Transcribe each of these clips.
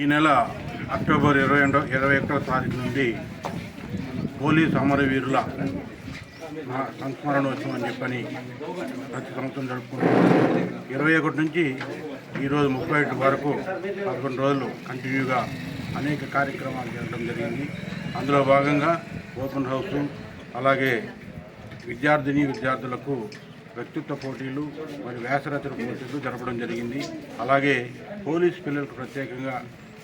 ఈ నెల అక్టోబర్ ఇరవై రెండో ఇరవై ఒకటో తారీఖు నుండి పోలీస్ అమరవీరుల సంస్మరణోత్సవం అని చెప్పని ప్రతి సంవత్సరం జరుపుకుంటున్నాం. ఇరవై ఒకటి నుంచి ఈరోజు ముప్పై ఒకటి వరకు పదకొండు రోజులు కంటిన్యూగా అనేక కార్యక్రమాలు జరగడం జరిగింది. అందులో భాగంగా ఓపెన్ హౌస్ అలాగే విద్యార్థిని విద్యార్థులకు వ్యక్తిత్వ పోటీలు మరియు వ్యాసరచన పోటీలు జరపడం జరిగింది. అలాగే పోలీస్ పిల్లలకు ప్రత్యేకంగా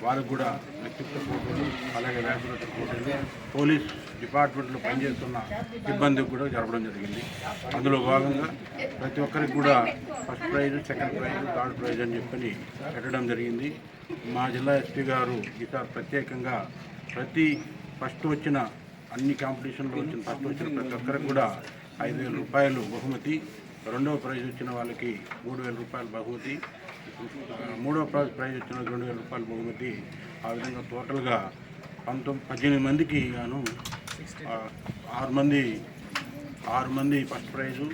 వారికి కూడా వ్యక్తిత్వ పోటీలు అలాగే వ్యాసరచన పోటీలు పోలీస్ డిపార్ట్మెంట్లో పనిచేస్తున్న సిబ్బందికి కూడా జరపడం జరిగింది. అందులో భాగంగా ప్రతి ఒక్కరికి కూడా first prize second prize third prize అని చెప్పని పెట్టడం జరిగింది. మా జిల్లా ఎస్పీ గారు ఈసారి ప్రత్యేకంగా ప్రతి ఫస్ట్ వచ్చిన అన్ని కాంపిటీషన్లో వచ్చిన ఫస్ట్ వచ్చిన ప్రతి ఒక్కరికి కూడా ఐదు వేల రూపాయలు బహుమతి రెండవ ప్రైజ్ వచ్చిన వాళ్ళకి మూడు వేల రూపాయలు బహుమతి మూడవ ప్రైజ్ ప్రైజ్ వచ్చిన రెండు వేల రూపాయలు బహుమతి. ఆ విధంగా టోటల్గా పంతొమ్మిది పద్దెనిమిది మందికి గాను ఆరు మంది ఆరు మంది ఫస్ట్ ప్రైజు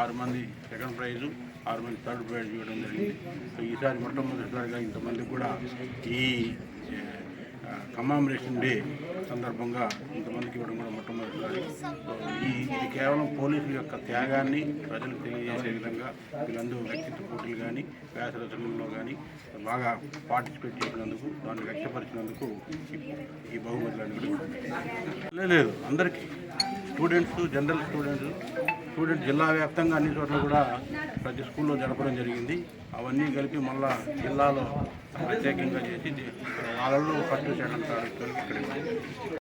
ఆరు మంది సెకండ్ ప్రైజు ఆరు మంది థర్డ్ ప్రైజ్ ఇవ్వడం జరిగింది. సో ఈసారి మొట్టమొదటిసారిగా ఇంతమంది కూడా ఈ కమామరేషన్ డే సందర్భంగా ఇంతమందికి ఇవ్వడం కూడా మొట్టమొదటిసారి. ఈ ఇది కేవలం పోలీసుల యొక్క త్యాగాన్ని ప్రజలకు తెలియజేసే విధంగా వీళ్ళందరూ వ్యక్తిత్వ పోటీలు కానీ వ్యాస రచనల్లో కానీ బాగా పార్టిసిపేట్ చేసినందుకు దాన్ని వ్యక్తపరిచినందుకు ఈ- బహుమతులు బహుమతులన్నీ కూడా లేదు అందరికీ. స్టూడెంట్స్ జనరల్ స్టూడెంట్స్ స్టూడెంట్ జిల్లా వ్యాప్తంగా అన్ని చోట్ల కూడా ప్రతి స్కూల్లో జరపడం జరిగింది. అవన్నీ కలిపి మళ్ళా జిల్లాలో ప్రత్యేకంగా చేసి నాలుగు కట్టు చేయడం